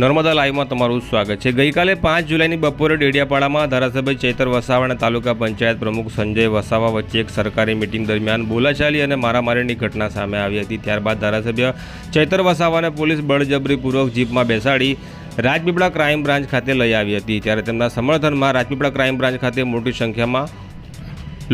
નર્મદા લાઈવમાં તમારું સ્વાગત છે. ગઈકાલે પાંચ જુલાઈની બપોરે ડેડિયાપાડામાં ધારાસભ્ય ચેતર વસાવા અને તાલુકા પંચાયત પ્રમુખ સંજય વસાવા વચ્ચે એક સરકારી મિટિંગ દરમિયાન બોલાચાલી અને મારામારીની ઘટના સામે આવી હતી. ત્યારબાદ ધારાસભ્ય ચૈતર વસાવાને પોલીસ બળજબરીપૂર્વક જીપમાં બેસાડી રાજપીપળા ક્રાઇમ બ્રાન્ચ ખાતે લઈ આવી હતી. ત્યારે તેમના સમર્થનમાં રાજપીપળા ક્રાઇમ બ્રાન્ચ ખાતે મોટી સંખ્યામાં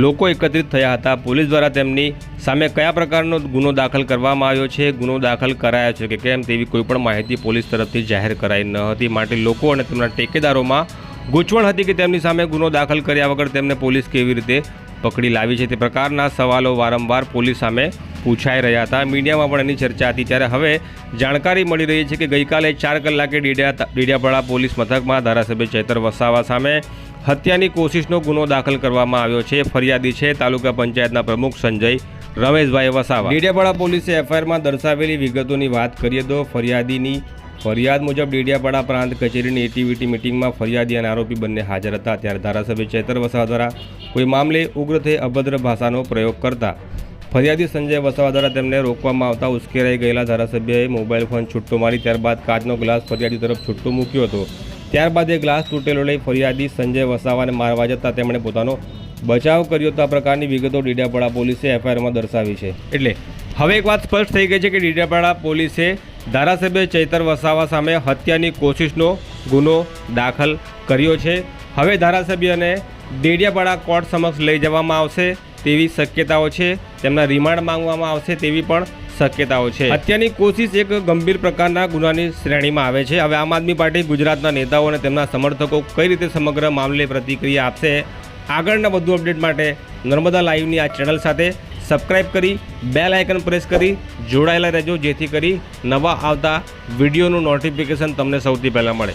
લોકો એકત્રિત થયા હતા. પોલીસ દ્વારા તેમની સામે કયા પ્રકારનો ગુનો દાખલ કરવામાં આવ્યો છે? ગુનો દાખલ કરાયો છે કે કેમ તેવી કોઈપણ માહિતી પોલીસ તરફથી જાહેર કરાઈ ન હતી. માટે લોકો અને તેમના ટેકેદારોમાં ગૂંચવણ હતી કે તેમની સામે ગુનો દાખલ કર્યા વગર તેમને પોલીસ કેવી રીતે પકડી લાવી છે તે પ્રકારના સવાલો વારંવાર પોલીસ સામે પૂછાઈ રહ્યા હતા. મીડિયામાં પણ એની ચર્ચા હતી. ત્યારે હવે જાણકારી મળી રહી છે કે ગઈકાલે ચાર કલાકે ડીડિયા ડીડિયાપાડા પોલીસ મથકમાં ધારાસભ્ય ચૈતર વસાવા સામે હત્યાની કોશિશનો ગુનો દાખલ કરવામાં આવ્યો છે. ફરિયાદી છે તાલુકા પંચાયતના પ્રમુખ સંજય રમેશભાઈ વસાવા. ડેડિયાપાડા પોલીસે એફઆઈઆરમાં દર્શાવેલી વિગતોની વાત કરીએ તો ફરિયાદીની, ફરિયાદ મુજબ ડેડિયાપાડા પ્રાંત કચેરીની એટીવીટી મિટિંગમાં ફરિયાદી અને આરોપી બંને હાજર હતા. ત્યારે ધારાસભ્ય ચેતર વસાવા દ્વારા કોઈ મામલે ઉગ્ર થઈ અભદ્ર ભાષાનો પ્રયોગ કરતા ફરિયાદી સંજય વસાવા દ્વારા તેમને રોકવામાં આવતા ઉશ્કેરાઈ ગયેલા ધારાસભ્યએ મોબાઈલ ફોન છૂટો મારી ત્યારબાદ કાચનો ગ્લાસ ફરિયાદી તરફ છૂટો મૂક્યો હતો. ત્યારબાદ એ ગ્લાસ તૂટેલો લઈ ફરિયાદી સંજય વસાવાને મારવા જતાં તેમણે પોતાનો બચાવ કર્યો તો આ પ્રકારની વિગતો ડીડાપાડા પોલીસે એફઆઈઆરમાં દર્શાવી છે. એટલે હવે એક વાત સ્પષ્ટ થઈ ગઈ છે કે ડીડિયાપાડા પોલીસે ધારાસભ્ય ચૈતર વસાવા સામે હત્યાની કોશિશનો ગુનો દાખલ કર્યો છે. હવે ધારાસભ્યને ડેડિયાપાડા કોર્ટ સમક્ષ લઈ જવામાં આવશે તેવી શક્યતાઓ છે. તેમના રિમાન્ડ માંગવામાં આવશે તેવી પણ શક્યતાઓ છે. હત્યાની કોશિશ એક ગંભીર પ્રકારના ગુનાની શ્રેણીમાં આવે છે. હવે આમ આદમી પાર્ટી ગુજરાતના નેતાઓ અને તેમના સમર્થકો કઈ રીતે સમગ્ર મામલે પ્રતિક્રિયા આપશે આગળના વધુ અપડેટ માટે નર્મદા લાઈવની આ ચેનલ સાથે સબસ્ક્રાઇબ કરી, બેલ આઇકન પ્રેસ કરી, જોડાયેલા રહેજો, જેથી કરી નવા આવતા વિડીયોનું નોટિફિકેશન તમને સૌથી પહેલાં મળે.